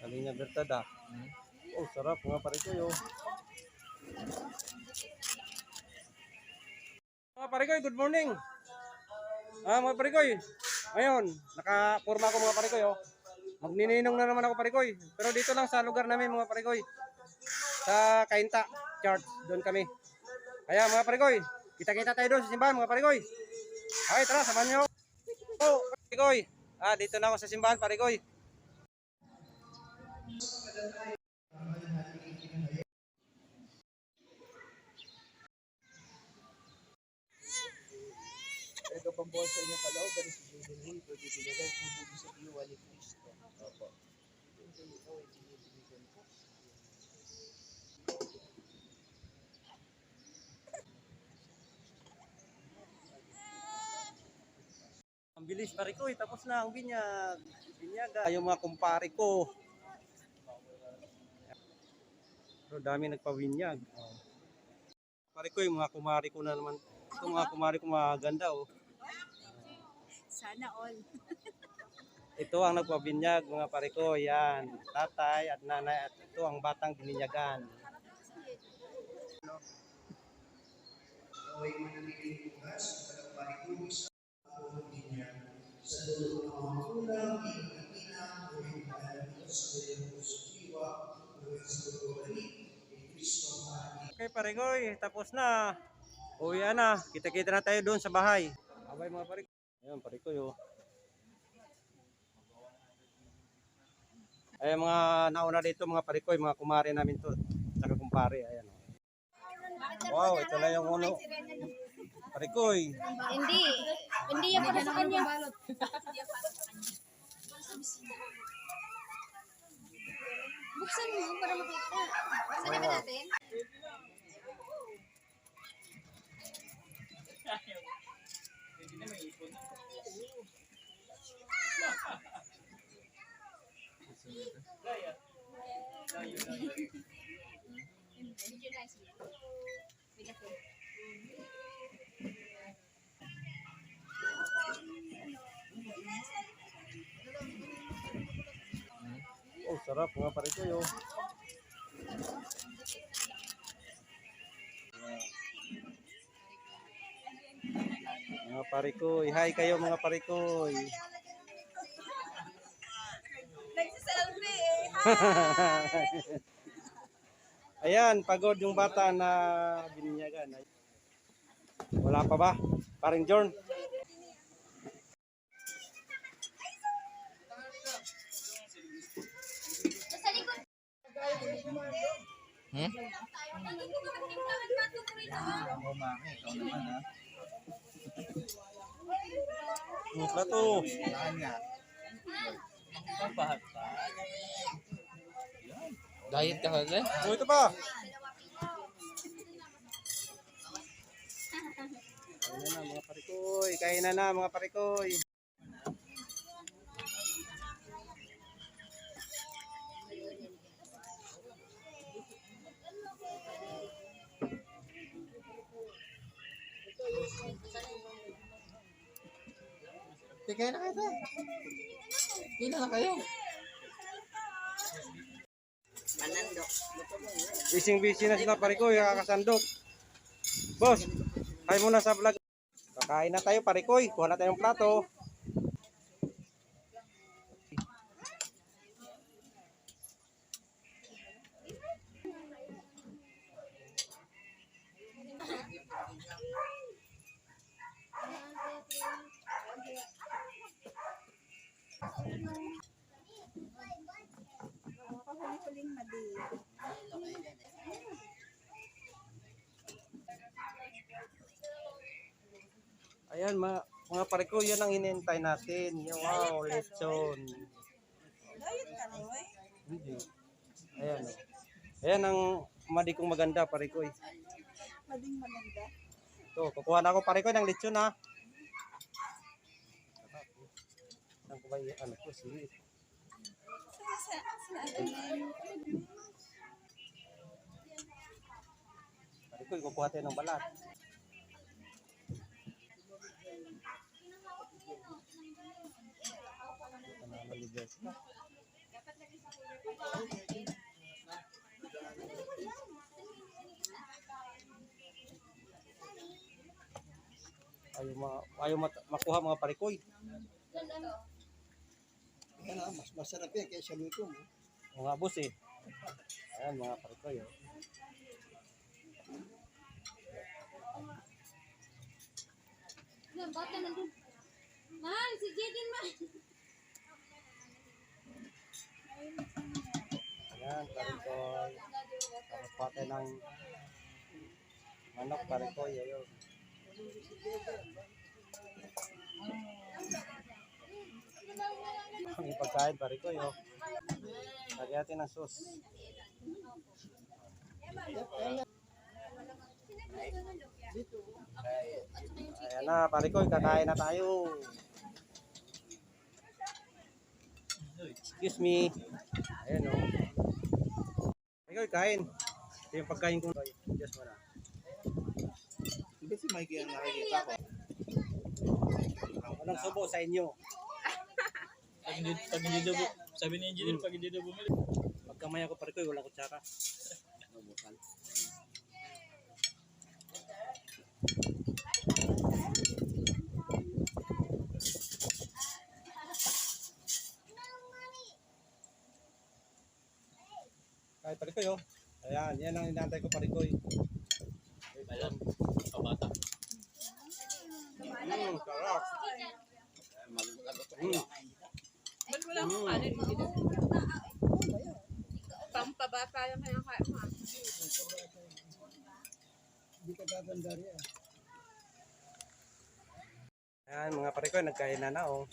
Kalinya bertad ah. Oh, sarap mga parikoy oh. Mga parikoy, good morning. Ah, mga parikoy. Ngayon, naka-forma ako mga parikoy oh. Magnininong na naman ako parikoy. Pero dito lang sa lugar namin mga parikoy. Sa Kainta Church, doon kami. Kaya mga parikoy, kita-kita tayo doon sa simbahan mga parikoy. Okay, tara, samahan niyo. Oh, parikoy. Ah, dito na ako sa simbahan parikoy. Ito pang buwan sa inyong kalooban sa Jubilee, pwede binigay kung bubi sa diwa ni Kristo. Opo. Ito ito ay ko. Bilis pare ko, eh. tapos na ang binyag. Binyaga. Yung mga kumpare ko. Pero dami nagpawinyag. Oh. Pare ko, yung mga kumari ko na naman. Ito mga kumari ko maganda oh. Sana all. Ito ang nagpabinyag mga pare ko. Yan. Tatay at nanay at ito ang batang bininyagan. Mananililing bukas, pagpaparinig sa puhod niya. Sa dulo ng mga kulang, ipinatina, o ipinalaan sa kanyang puso hanggang sa pagbabalik ni Kristo ating Okay eh, tapos na. Uwi na. Kita-kita na tayo doon sa bahay. Abay mga pare ko. Ayan pare ko yo. Ay mga nauna dito mga pare ko, mga kumare namin to. Saka kumpare, ayan. oh. Wow, ito na yung ko, eh. Hindi. Hindi yan para sa kanya. Buksan mo para makita. Buksan na natin. Oh, sarap mga pare ko yo. Mga pare ko, hi kayo mga pare ko. Ayan, pagod yung bata na bininyagan. Wala pa ba? Paring Jorn. Nga? Papahat pa. Diet ka kasi? Oh, ito pa. Kain na mga parikoy. Kain na na mga parikoy. Tigay na kayo. Kina na kayo. Bising busy na sila parikoy. Kakasandok. Boss, kain muna sa vlog. Kakain na tayo parikoy. Kuha na tayong plato. Ayan, mga, mga parikoy. Yan ang hinihintay natin. Yung wow, lechon. Hindi. Ayan. oh. Ayan ang madikong maganda, parikoy. Mading maganda. Ito, kukuha na ako parikoy ng lechon ha. Saan ko ba yung ano ko? Sige. Ano, Parikoy, kukuha tayo ng balat. Yes. Ayaw, ma ayaw mat- makuha mga parikoy. Yan ah, mas masarap yan kaysa luto mo. Mga bus eh. Ayan mga parikoy. Oh. Yan, bata nandun. Mahal, si Jaden ma. Ayan, parikoy. Tapos pati ng manok parikoy. Ayun. Ang pagkain parikoy. Oh. Lagyan natin ng sauce. Ayan na, parikoy, kakain na tayo. Excuse me. Ayan o. Parikoy, kain. Ito yung pagkain ko. Just wala. Di ba si Mikey ang nakikita ko? Walang subo sa inyo. Pag hindi, pag hindi daw, bu- sabi ni engineer, pag hindi daw bumili. Pagkamay ako parikoy, wala kutsara. Kahit parikoy oh. Ayan, yan ang inaantay ko parikoy. Ayan, kabata. Mm, sarap. Mm. Wala akong kanin dito? Pampabata yung kaya kaya mo. ah. Hindi ka gaganda rin. Ayan, mga parikoy, nagkain na na oh.